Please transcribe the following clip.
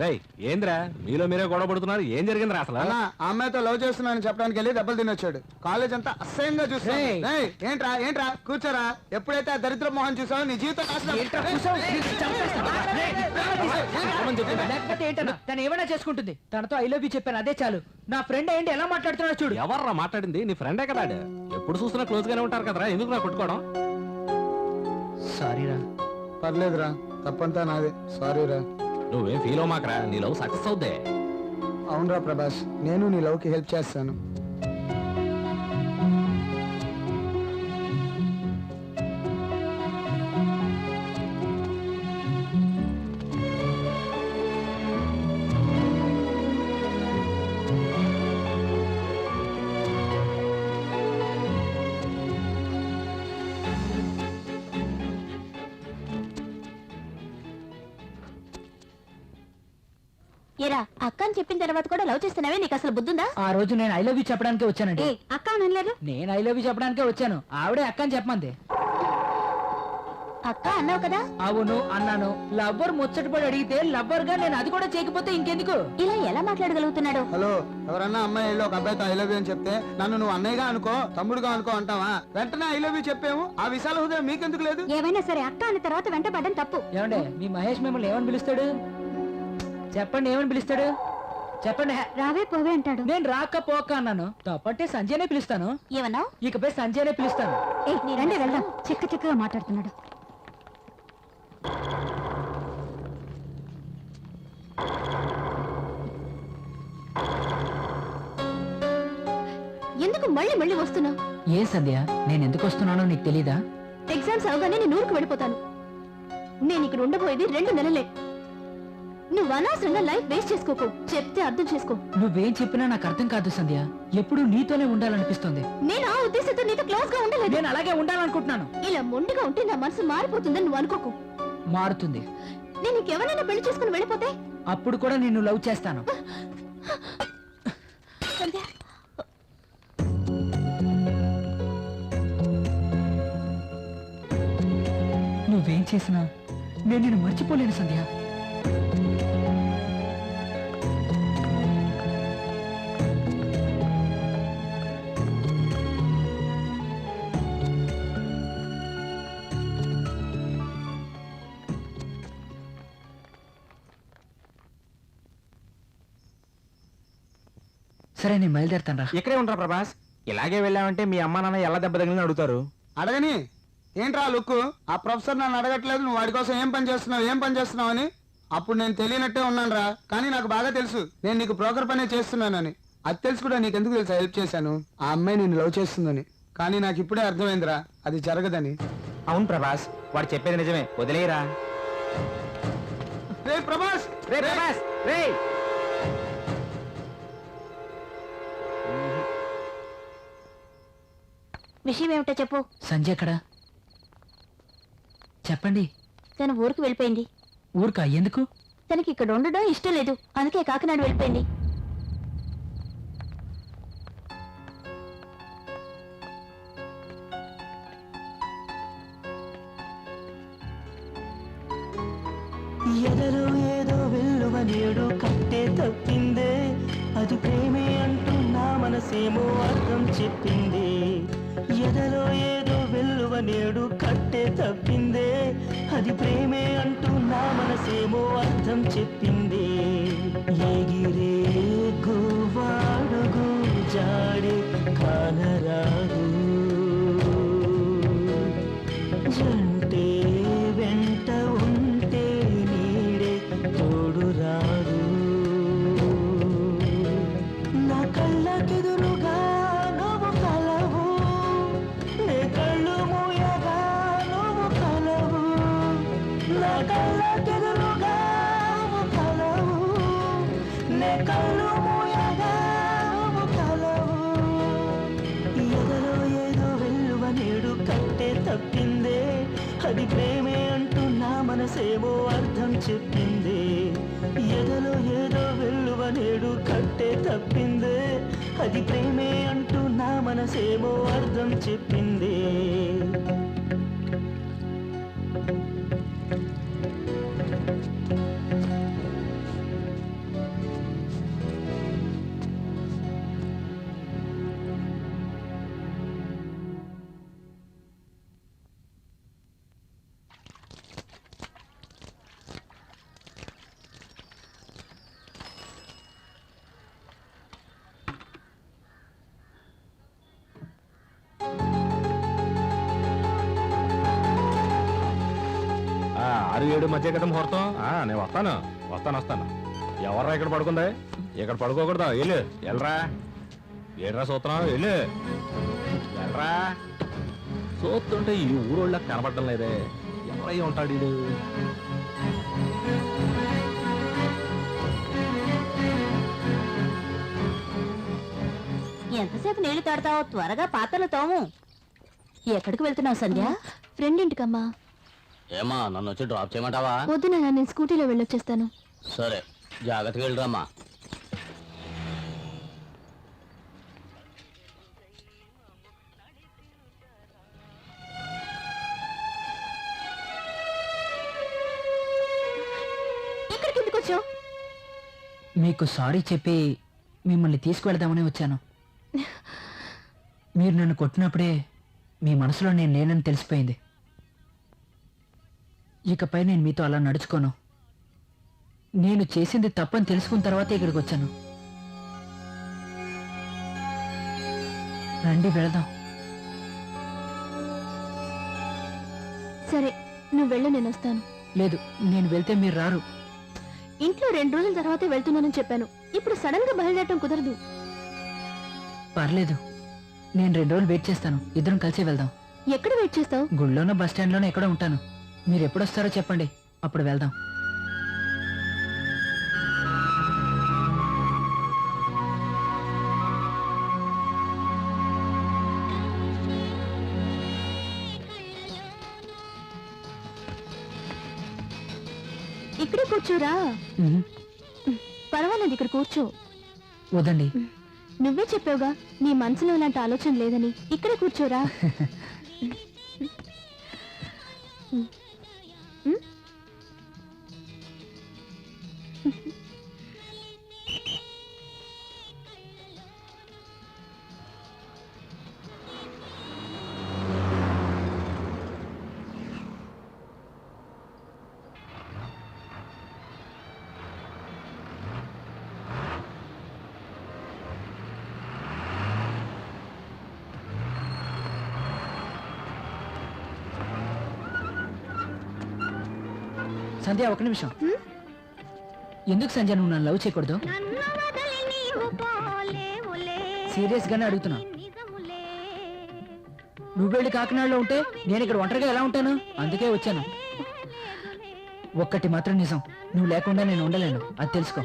రేయ్ ఏంద్రా? మీలో మీరే గొడవ పడుతున్నారు. ఏం జరిగిందిరా అసలు? ఆ అమ్మాయితో లవ్ చేస్తున్నానని చెప్పడానికి వెళ్ళి దెబ్బలు తినొచ్చాడు. కాలేజ్ అంతా అసహ్యంగా చూస్తా రేయ్. ఏంట్రా ఏంట్రా? కూర్చోరా. ఎప్పుడైతే ఆ దరిద్ర మోహన్ చూసావో నీ జీవితం నాశనం. లేకపోతే ఏంటన్నా? తను ఏమైనా చేసుకుంటుంది? తనతో ఐ లవ్ యూ చెప్పాను. అదే చాలు. నా ఫ్రెండ్ ఏంటి? ఎలా మాట్లాడుతున్నాడు చూడు. ఎవర్రా మాట్లాడింది? నీ ఫ్రెండే కదా ఆడు. ఎప్పుడు చూసినా క్లోజ్ గానే ఉంటారు కదరా. ఎందుకు నా కొట్టుకోవడం? సారీరా. పర్లేదురా. తప్పంతా నాదే. సారీ రా నువ్వేం ఫీల్ అవ్వమాకరా? నీ లవ్ సక్సెస్ అవుద్దే. అవునరా ప్రభాస్ నేను నీ లవ్కి హెల్ప్ చేస్తాను. ఏరా అక్క అని చెప్పిన తర్వాత కూడా లవ్ చేస్తున్నావే? నీకు అసలు బుద్ధుందా? ఆ రోజు నేను ఐ లవ్ యూ చెప్పడానికే వచ్చానండి. ఏ అక్క అని అనలేదు? నేను ఐ లవ్ యూ చెప్పడానికే వచ్చాను. ఆవిడే అక్క అని చెప్పమంది. అక్క అన్నావు కదా? అవును అన్నాను. లవ్వర్ ముచ్చటపడి అడిగితే లవ్వర్గా నేను అది కూడా చేయకపోతే ఇంకెందుకు? ఇలా ఎలా మాట్లాడగలుగుతున్నాడు? హలో ఎవరన్నా అమ్మాయి వెళ్ళి ఒక అబ్బాయితో ఐ లవ్ యూ అని చెప్తే నన్ను నువ్వు అన్నయ్యగా అనుకో తమ్ముడుగా అనుకో అంటావా? వెంటనే ఐ లవ్ యూ చెప్పాము ఆ విశాల హృదయం మీకెందుకు లేదు? ఏమైనా సరే అక్క అన్న తర్వాత వెంటబడడం తప్పు. ఏమండే మీ మహేష్ మిమ్మల్ని ఏమని పిలుస్తాడు? చెప్పండి ఏమని పిలుస్తాడు? చెప్పండి. రావే పోవే అంటాడు. నేను రాక పోక అన్నాను. తప్పంటే సంజయ్నే పిలుస్తాను. ఏమన్నావు ఇకపై సంజయ్నే పిలుస్తాను. రండి వెళ్దాం. చిక్క చిక్కగా మాట్లాడుతున్నాడు. ఎందుకు మళ్ళీ మళ్ళీ వస్తున్నావు? ఏ సంధ్య? నేను ఎందుకు వస్తున్నానో నీకు తెలీదా? ఎగ్జామ్స్ అవగానే నేను ఊరికి వెళ్ళిపోతాను. నేను ఇక్కడ ఉండబోయేది రెండు నెలలే. నువ్వు అనవసరంగా లైఫ్ వేస్ట్ చేసుకోకు. చెప్తే అర్థం చేసుకో. నువ్వేం చెప్పినా నాకు అర్థం కాదు సంధ్య. ఎప్పుడు నీతోనే ఉండాలనిపిస్తుంది. నేను ఆ ఉద్దేశంతో నీతో క్లోజ్గా ఉండలేదు. నేను అలాగే ఉండాలనుకుంటున్నాను. ఇలా మొండిగా ఉంటే నా మనసు మారిపోతుందని నువ్వు అనుకోకు. మారుతుంది. నేను ఇంకెవరైనా పెళ్ళి చేసుకుని వెళ్ళిపోతే? అప్పుడు కూడా నిన్ను లవ్ చేస్తాను. సంధ్య. నువ్వేం చేసినా నేను నిన్ను మర్చిపోలేను సంధ్య. సరే నేను బయలుదేరుతాను రా. ఇక్కడే ఉంటారా ప్రభాస్. ఇలాగే వెళ్ళామంటే మీ అమ్మా నాన్న ఎలా దెబ్బ తగిలిందని అడుగుతారు. అడగని. ఏంట్రా లుక్ ఆ ప్రొఫెసర్ నన్ను అడగట్లేదు నువ్వు వాడి కోసం ఏం పని చేస్తున్నావు ఏం పని చేస్తున్నావు అని? అప్పుడు నేను తెలియనట్టే ఉన్నాను రా కానీ నాకు బాగా తెలుసు. నేను నీకు బ్రోకర్ పనే చేస్తున్నానని. అది తెలుసు కూడా నీకు ఎందుకు తెలుసా హెల్ప్ చేశాను. ఆ అమ్మాయి నేను లవ్ చేస్తుందని. కానీ నాకు ఇప్పుడే అర్థమైందిరా అది జరగదని. అవును ప్రభాస్ వాడు చెప్పేది నిజమే. వదిలేయరా రే. ప్రభాస్! రే ప్రభాస్ రే విషయం ఏమిటో చెప్పు. సంజయ్ ఎక్కడ? చెప్పండి. తన ఊరికి వెళ్ళిపోయింది. ఊరుకా? ఎందుకు? తనకి ఇక్కడ ఉండడం ఇష్టం లేదు. అందుకే కాకినాడ వెళ్ళిపోయింది. ఎదలో ఏదో వెల్లువ నేడు కట్టే తప్పిందే. అది ప్రేమే అంటూ నా మనసేమో అర్థం చెప్పింది. ఎదలో ఏదో వెల్లువ నేడు కట్టే తప్పిందే. అది ప్రేమే అంటూ నా మనసేమో అర్థం చెప్పింది. అది ప్రేమే అంటూ నా మనసేమో అర్థం చెప్పింది. ఎదలో ఏదో వెళ్ళువ నేడు కట్టే తప్పిందే. అది ప్రేమే అంటూ నా మనసేమో అర్థం చెప్పింది. ఆరు ఏడు మధ్య కదా ముహూర్తం. ఆ, నేను వస్తాను. వస్తాను వస్తాను. ఎవర్రా ఇక్కడ పడుకుంది? ఇక్కడ పడుకోకూడదు? వెళ్ళు. వెళ్ళరా ఏడ్రా సూత్రం వెళ్ళు. వెళ్ళరా చూస్తుంటే ఈ ఊరోళ్ళకి కనపడడం లేదే. ఎవరై ఉంటాడు వీడు? ఎంతసేపు నీళ్ళు తాడతావు త్వరగా పాత్రలు తోము. ఎక్కడికి వెళ్తున్నావు సంధ్య? ఫ్రెండ్ ఇంటికమ్మా ఏమా నన్ను వచ్చి డ్రాప్ చేయమంటావా? వద్దు నాన్న నేను స్కూటీలో వెళ్ళొచ్చేస్తాను. సరే జాగ్రత్తగా వెళ్ళరామ్మా. ఇక్కడికి ఎందుకు వచ్చావు? మీకు సారీ చెప్పి మిమ్మల్ని తీసుకువెళ్దామని వచ్చాను. మీరు నన్ను కొట్టినప్పుడే మీ మనసులో నేను లేనని తెలిసిపోయింది. ఇకపై నేను మీతో అలా నడుచుకోను. నేను చేసింది తప్పని తెలుసుకున్న తర్వాత ఇక్కడికి వచ్చాను. రండి వెళదాం. సరే నువ్వు వెళ్ళు నేను వస్తాను. లేదు నేను వెళ్తే మీరు రారు. ఇంట్లో రెండు రోజుల తర్వాతే వెళ్తున్నానని చెప్పాను. ఇప్పుడు సడన్గా బయలుదేరటం కుదరదు. పర్లేదు. నేను రెండు రోజులు వెయిట్ చేస్తాను. ఇద్దరం కలిసి వెళ్దాం. ఎక్కడ వెయిట్ చేస్తావు? గుళ్ళోనో బస్ స్టాండ్లోనో ఎక్కడో ఉంటాను. మీరు ఎప్పుడు వస్తారో చెప్పండి. అప్పుడు వెళ్దాం. ఇక్కడే కూర్చోరా. పర్వాలేదు ఇక్కడ కూర్చో. వద్దండి. నువ్వే చెప్పావుగా నీ మనసులో ఇలాంటి ఆలోచన లేదని. ఇక్కడే కూర్చోరా. సంధ్య ఒక నిమిషం. ఎందుకు సంధ్య నువ్వు నన్ను లవ్ చేయకూడదు? సీరియస్ గానే అడుగుతున్నా. నువ్వు వెళ్ళి కాకినాడలో ఉంటే నేను ఇక్కడ ఒంటరిగా ఎలా ఉంటాను? అందుకే వచ్చాను. ఒక్కటి మాత్రం నిజం. నువ్వు లేకుండా నేను ఉండలేను. అది తెలుసుకో.